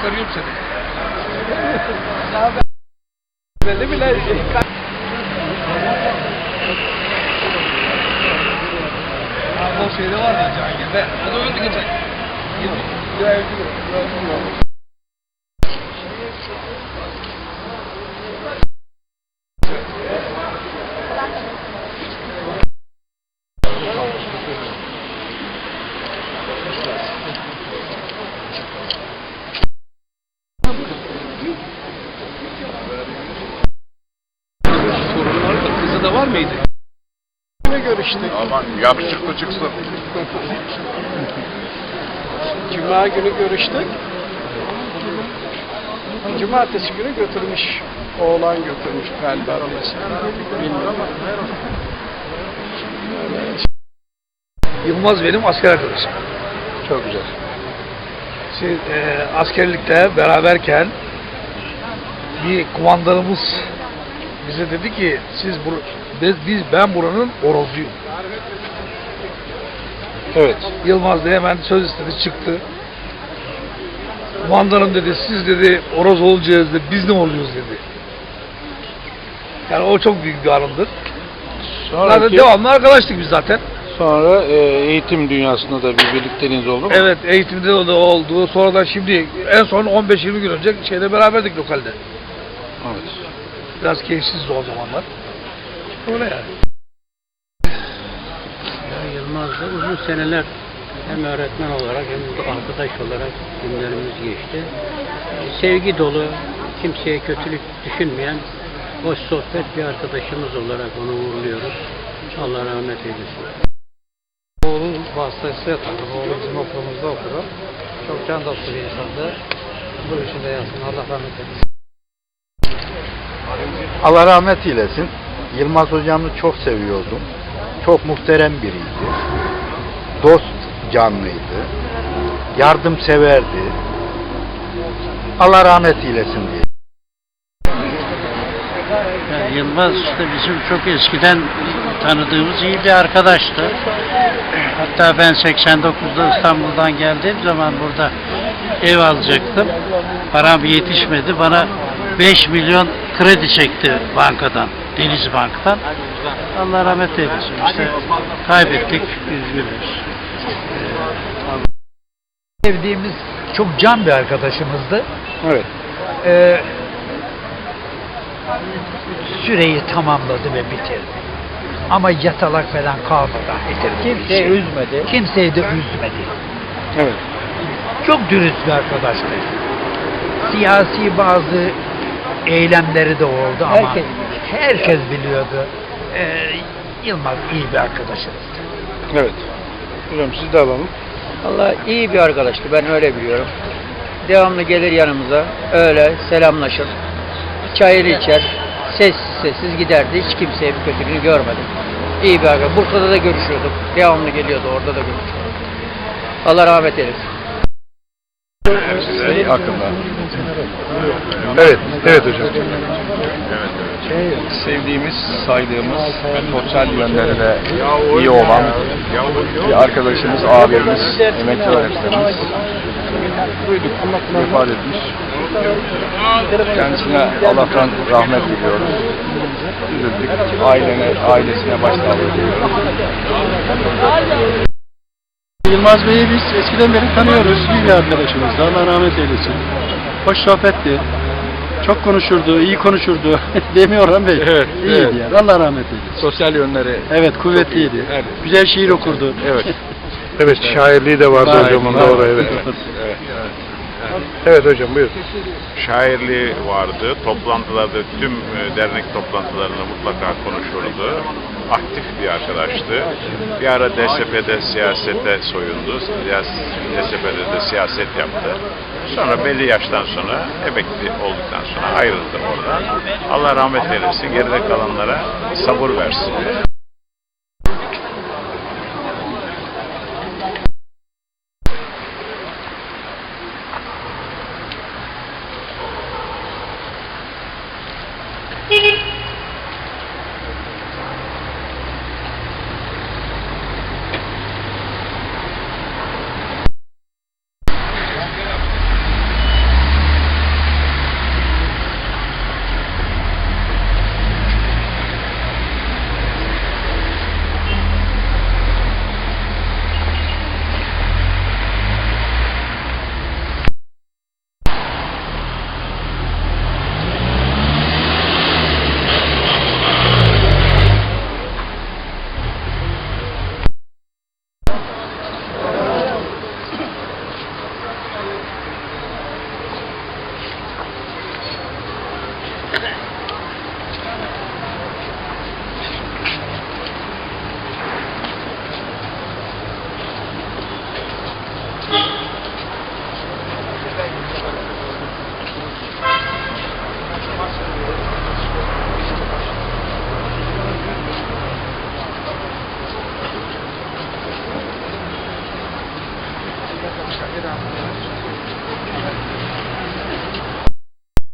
çıkarıyorum seni. Belli bile. Abi o şeyde var ya Cihangir'de. O da öldü geçen. Sorunlar da kızı da var mıydı? Ne görüştük? Aman yakışıklı çıksın. Cuma günü görüştük. Cumartesi günü götürmüş. Oğlan götürmüş arabası. Bilmiyorum. Yılmaz benim asker arkadaşım. Çok güzel. Şey, e, askerlikte beraberken bir kumandanımız bize dedi ki siz bur biz, ben buranın orozuyum. Evet. Yılmaz da hemen söz istedi çıktı. Kumandanım dedi siz dedi oroz olacağız dedi biz ne oluyoruz dedi. Yani o çok büyük bir anımdır. Zaten Sonraki, devamlı arkadaştık biz zaten. sonra e, eğitim dünyasında da bir birlikteliğiniz oldu mu? Evet eğitimde de oldu. Sonradan şimdi en son 15-20 gün önce şeyde beraberdik lokalde. Evet. Biraz keyifsizdi o zamanlar. Öyle yani. Ya Yılmaz'la uzun seneler hem öğretmen olarak hem de arkadaş olarak günlerimiz geçti. Sevgi dolu, kimseye kötülük düşünmeyen hoş sohbet bir arkadaşımız olarak onu uğurluyoruz. Allah rahmet eylesin. Oğlum vasıtasıyla tanıdım. Oğlum bizim okulumuzda okudu. Çok can dostlu bir insandı. Bu işinde yansın. Allah rahmet eylesin. Allah rahmet eylesin. Yılmaz hocamı çok seviyordum. Çok muhterem biriydi. Dost canlıydı. Yardımseverdi. Allah rahmet eylesin diye. Yılmaz işte bizim çok eskiden tanıdığımız iyi bir arkadaştı. Hatta ben 89'da İstanbul'dan geldiğim zaman burada ev alacaktım. Param yetişmedi. Bana 5 milyon kredi çekti bankadan, Deniz Bank'tan. Allah rahmet eylesin. İşte kaybettik, üzgünüz. sevdiğimiz çok can bir arkadaşımızdı. Evet. Ee, süreyi tamamladı ve bitirdi. Ama yatalak falan kalmadan bitirdi. Kimseyi üzmedi. Kimseyi de üzmedi. Evet. Çok dürüst bir arkadaştı. Siyasi bazı eylemleri de oldu ama Herkes herkes, biliyordu. Ee, Yılmaz iyi bir arkadaşımızdı. Evet. Hocam siz de alalım. Allah iyi bir arkadaştı. Ben öyle biliyorum. Devamlı gelir yanımıza. Öyle selamlaşır. Çayını içer. Sessiz sessiz giderdi. Hiç kimseye bir kötülüğünü görmedim. İyi bir arkadaş. Bursa'da da görüşüyorduk. Devamlı geliyordu. Orada da görüşüyorduk. Allah rahmet eylesin. Şey hakkında. Evet. Evet hocam. Sevdiğimiz, saydığımız sosyal yönlerine iyi olan bir arkadaşımız, abimiz, emekli öğretmenimiz vefat etmiş. Kendisine Allah'tan rahmet diliyoruz. Üzüldük. Ailene, ailesine başsağlığı diliyoruz. Yılmaz Bey'i biz eskiden beri tanıyoruz. İyi bir arkadaşımızdı. Allah rahmet eylesin. Hoş sohbetti. Çok konuşurdu, iyi konuşurdu. Mi Orhan Bey? Evet, İyiydi evet. yani. Allah rahmet eylesin. Sosyal yönleri. Evet, kuvvetliydi. Evet. Güzel şiir okurdu. Evet. Evet, şairliği de vardı Var, hocamın var. doğru evet. Evet. Evet hocam buyurun. şairliği vardı. Toplantılarda tüm e, dernek toplantılarında mutlaka konuşurdu. Aktif bir arkadaştı. Bir ara DSP'de siyasete soyundu. DSP'de de siyaset yaptı. Sonra belli yaştan sonra emekli olduktan sonra ayrıldı oradan. Allah rahmet eylesin. Geride kalanlara sabır versin.